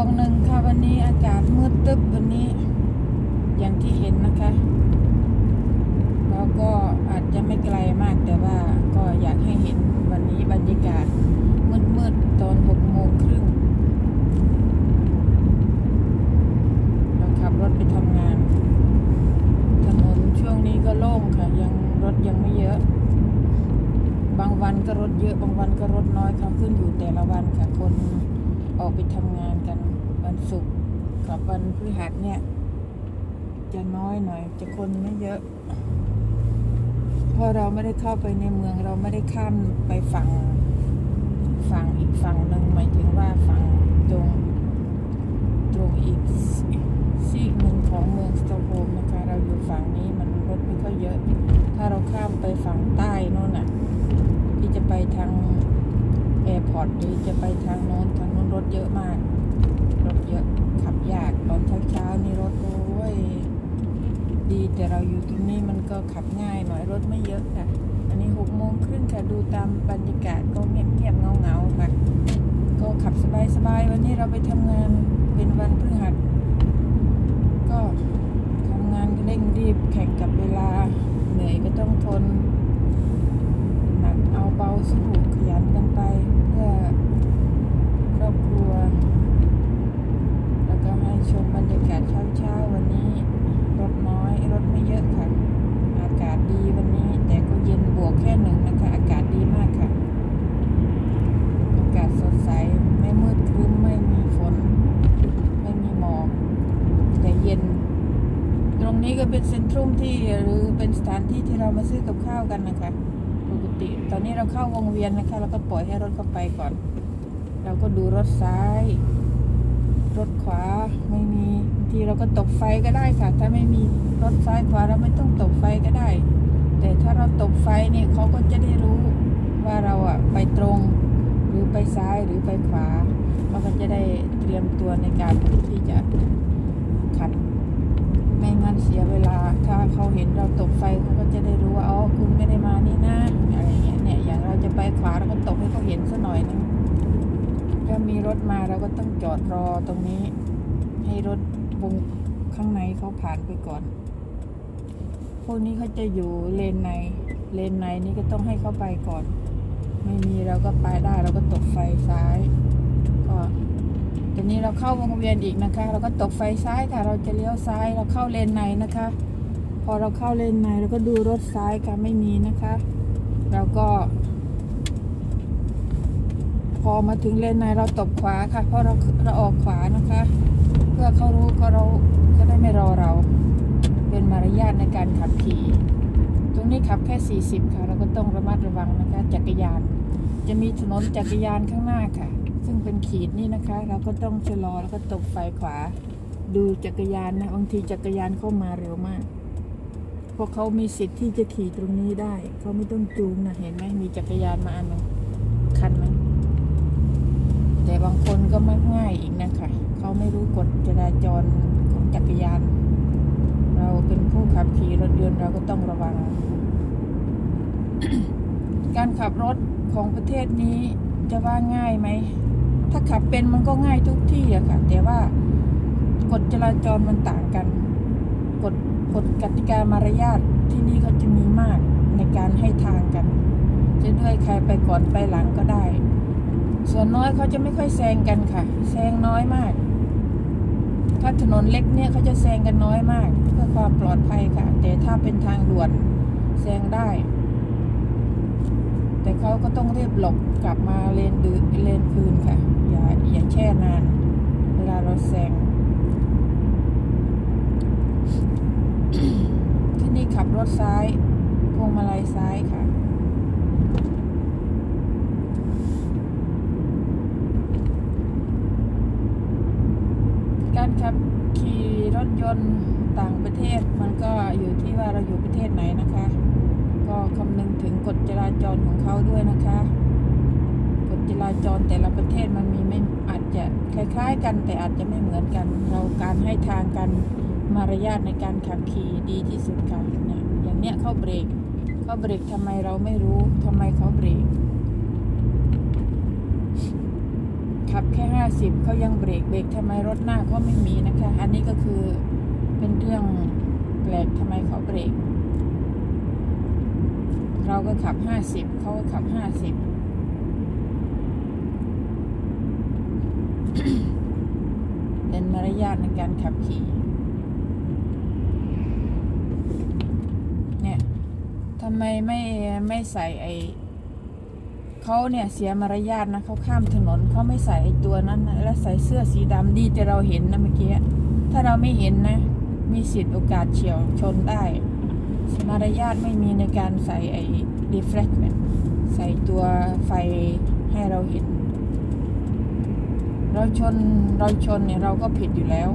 วงหนึ่งค่ะวันนี้อากาศมืดตึ๊บวันนี้ อย่างที่เห็นนะคะ แล้วก็อาจจะไม่ไกลมากแต่ว่าก็อยากให้เห็นวันนี้บรรยากาศมืดๆตอนหกโมงครึ่งเราขับรถไปทำงาน ถนนช่วงนี้ก็โล่งค่ะ ยังรถยังไม่เยอะ บางวันก็รถเยอะบางวันก็รถน้อยค่ะขึ้นอยู่แต่ละวันค่ะคน ออกไปทำงานกันวันศุกร์กับวันพฤหัสเนี่ย จะน้อยหน่อย จะคนไม่เยอะ เพราะเราไม่ได้เข้าไปในเมืองเราไม่ได้ข้ามไปฝั่งฝั่งอีกฝั่งหนึ่งหมายถึงว่าฝั่งตรงตรงอีกซีกหนึ่งของเมืองสตอกโฮมนะคะเราอยู่ฝั่งนี้มันรถไม่ค่อยเยอะ ถ้าเราข้ามไปฝั่งใต้โน่นน่ะที่จะไปทางแอร์พอร์ตหรือจะไปทางโน้นทางโน้น รถเยอะมาก รถเยอะขับยากตอนเช้าๆนี่รถโอ้ยดีแต่เราอยู่ตรงนี้มันก็ขับง่ายหน่อยรถไม่เยอะค่ะ อันนี้หกโมงครึ่งค่ะดูตามบรรยากาศก็เงียบๆเงาๆค่ะ ก็ขับสบายๆวันนี้เราไปทำงานเป็นวันพฤหัส ก็ทำงานเร่งรีบแข่งกับเวลาเหนื่อยก็ต้องทนหนักเอาเบาสู้ขยันกันไปเพื่อ ครอบครัว แล้วก็ให้ชมบรรยากาศเช้าๆวันนี้ รถน้อยรถไม่เยอะค่ะ อากาศดีวันนี้ แต่ก็เย็นบวกแค่หนึ่งนะคะ อากาศดีมากค่ะ อากาศสดใส ไม่มืดครึ้มไม่มีฝน ไม่มีหมอกแต่เย็น ตรงนี้ก็เป็นเซ็นทรัลที่หรือเป็นสถานที่ที่เรามาซื้อกับข้าวกันนะคะ ปกติ ตอนนี้เราเข้าวงเวียนนะคะ แล้วก็ปล่อยให้รถเข้าไปก่อน เราก็ดูรถซ้าย รถขวาไม่มีบางทีเราก็ตบไฟก็ได้ค่ะ ถ้าไม่มีรถซ้ายขวาเราไม่ต้องตบไฟก็ได้ แต่ถ้าเราตบไฟเนี่ยเขาก็จะได้รู้ว่าเราอะไปตรงหรือไปซ้ายหรือไปขวาเขาก็จะได้เตรียมตัวในการที่จะขับไม่งั้นเสียเวลา ถ้าเขาเห็นเราตบไฟเขาก็จะได้รู้ว่าอ๋อคุณไม่ได้มานี่นะอะไรเงี้ยเนี่ยอย่างเราจะไปขวาเราก็ตบให้เขาเห็นสักหน่อยนึง ถ้ามีรถมาเราก็ต้องจอดรอตรงนี้ ให้รถวงข้างในเขาผ่านไปก่อน พวกนี้เขาจะอยู่เลนใน เลนในนี่ก็ต้องให้เขาไปก่อน ไม่มีเราก็ไปได้เราก็ตบไฟซ้าย ก็ตอนนี้เราเข้าวงเวียนอีกนะคะ เราก็ตกไฟซ้ายค่ะเราจะเลี้ยวซ้ายเราเข้าเลนในนะคะ พอเราเข้าเลนในเราก็ดูรถซ้ายค่ะไม่มีนะคะ เราก็ พอมาถึงเลนในเราตบขวาค่ะ เพราะเราเราออกขวานะคะ เพื่อเขารู้เขาเราจะได้ไม่รอเรา เป็นมารยาทในการขับขี่ ตรงนี้ขับแค่ 40 ค่ะ เราก็ต้องระมัดระวังนะคะ จักรยาน จะมีถนนจักรยานข้างหน้าค่ะ ซึ่งเป็นขีดนี่นะคะ เราก็ต้องชะลอแล้วก็ตบไฟขวา ดูจักรยานนะบางทีจักรยานเข้ามาเร็วมากพราะเขามีสิทธิ์ที่จะขี่ตรงนี้ได้เขาไม่ต้องจูงนะเห็นไหมมีจักรยานมาอันหนึงคันหนึง แต่บางคนก็มักง่ายอีกนะคะเขาไม่รู้กฎจราจรของจักรยาน เราเป็นผู้ขับขี่รถยนต์เราก็ต้องระวัง การขับรถของประเทศนี้จะว่าง่ายไหม ถ้าขับเป็นมันก็ง่ายทุกที่อะค่ะ แต่ว่ากฎจราจรมันต่างกัน กฎกฎกติกามารยาทที่นี่เขาจะมีมากในการให้ทางกัน จะด้วยใครไปก่อนไปหลังก็ได้ ส่วนน้อยเขาจะไม่ค่อยแซงกันค่ะ แซงน้อยมาก ถ้าถนนเล็กเนี่ยเขาจะแซงกันน้อยมาก เพื่อความปลอดภัยค่ะ แต่ถ้าเป็นทางด่วนแซงได้ แต่เขาก็ต้องรีบหลบกลับมาเลนดืเลนคืนค่ะ อย่าอย่าแช่นาน เวลาเราแซงที่นี่ขับรถซ้ายพวงมาลัยซ้ายค่ะ การขับขี่รถยนต์ต่างประเทศ มันก็อยู่ที่ว่าเราอยู่ประเทศไหนนะคะ ก็คำนึงถึงกฎจราจรของเขาด้วยนะคะกฎจราจรแต่ละประเทศมันมีไม่อาจจะคล้ายๆ กัน แต่อาจจะไม่เหมือนกัน เราการให้ทางกันมารยาทในการขับขี่ดีที่สุดค่ะเนี่ยอย่างเนี้ยเขาเบรกเขาเบรกทำไมเราไม่รู้ทำไมเขาเบรก ขับแค่ห้าสิบเขายังเบรกเบรกทำไมรถหน้าเขาไม่มีนะคะ อันนี้ก็คือเป็นเรื่องแปลกทำไมเขาเบรก เราก็ขับห้าสิบเขาก็ขับห้าสิบเป็นมารยาทในการขับขี่เนี่ยทำไมไม่ไม่ใส่ไอ เขาเนี่ยเสียมารยาทนะเขาข้ามถนนเขาไม่ใส่ตัวนั้นนะแล้วใส่เสื้อสีดำดีแต่เราเห็นนะเมื่อกี้ถ้าเราไม่เห็นนะ มีสิทธิ์โอกาสเฉียวชนได้ มารยาทไม่มีในการใส่ไอ้ reflectment ใส่ตัวไฟให้เราเห็น เราชนเราชนเนี่ยเราก็ผิดอยู่แล้ว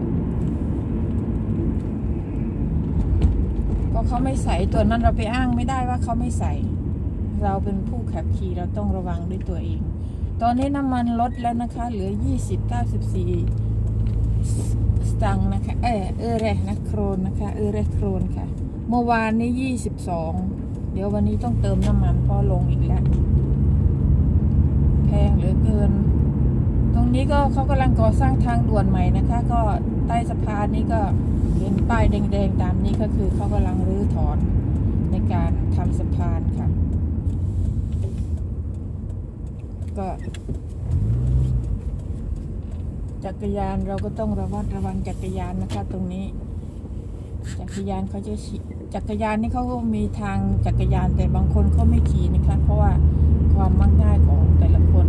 เพราะเขาไม่ใส่ตัวนั้นเราไปอ้างไม่ได้ว่าเขาไม่ใส่ เราเป็นผู้ขับขี่เราต้องระวังด้วยตัวเอง ตอนนี้น้ำมันลดแล้วนะคะ เหลือ 20 94 สตังค์นะคะ เออเออเรนะโครนนะคะ เออเรโครนค่ะ เมื่อวานนี้ 22 เดี๋ยววันนี้ต้องเติมน้ำมันเพอลงอีกแล้ว แพงเหลือเกิน ตรงนี้ก็เขากำลังก่อสร้างทางด่วนใหม่นะคะ ก็ใต้สะพานนี้ก็เห็นป้ายแดงๆตามนี้ก็คือเขากำลังรื้อถอนในการทำสะพานค่ะ ก็ จักรยานเราก็ต้องระวัดระวังจักรยานนะคะ ตรงนี้ จักรยานเขาจะขี่จักรยานนี่เขาก็มีทางจักรยานแต่บางคนเขาไม่ขี่นะคะ เพราะว่าความมักง่ายของแต่ละคน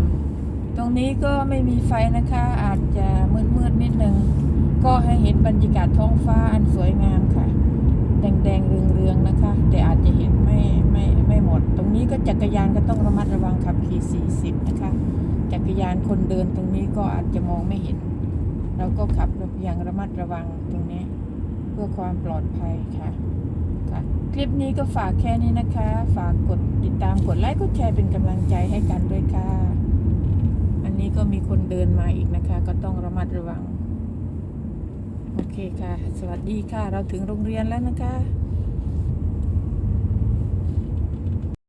ตรงนี้ก็ไม่มีไฟนะคะ อาจจะมืดๆนิดนึงก็ให้เห็นบรรยากาศท้องฟ้าอันสวยงามค่ะ ดงๆ เรืองๆ นะคะ แต่อาจจะเห็นไม่ไม่ไม่หมด ตรงนี้ก็จักรยานก็ต้องระมัดระวังขับขี่ 40 นะคะ จักรยานคนเดินตรงนี้ก็อาจจะมองไม่เห็น เราก็ขับอย่างระมัดระวังตรงนี้ เพื่อความปลอดภัยค่ะค่ะ คลิปนี้ก็ฝากแค่นี้นะคะ ฝากกดติดตามกดไลค์กดแชร์เป็นกำลังใจให้กันด้วยค่ะ อันนี้ก็มีคนเดินมาอีกนะคะ ก็ต้องระมัดระวัง โอเคค่ะ สวัสดีค่ะ เราถึงโรงเรียนแล้วนะคะ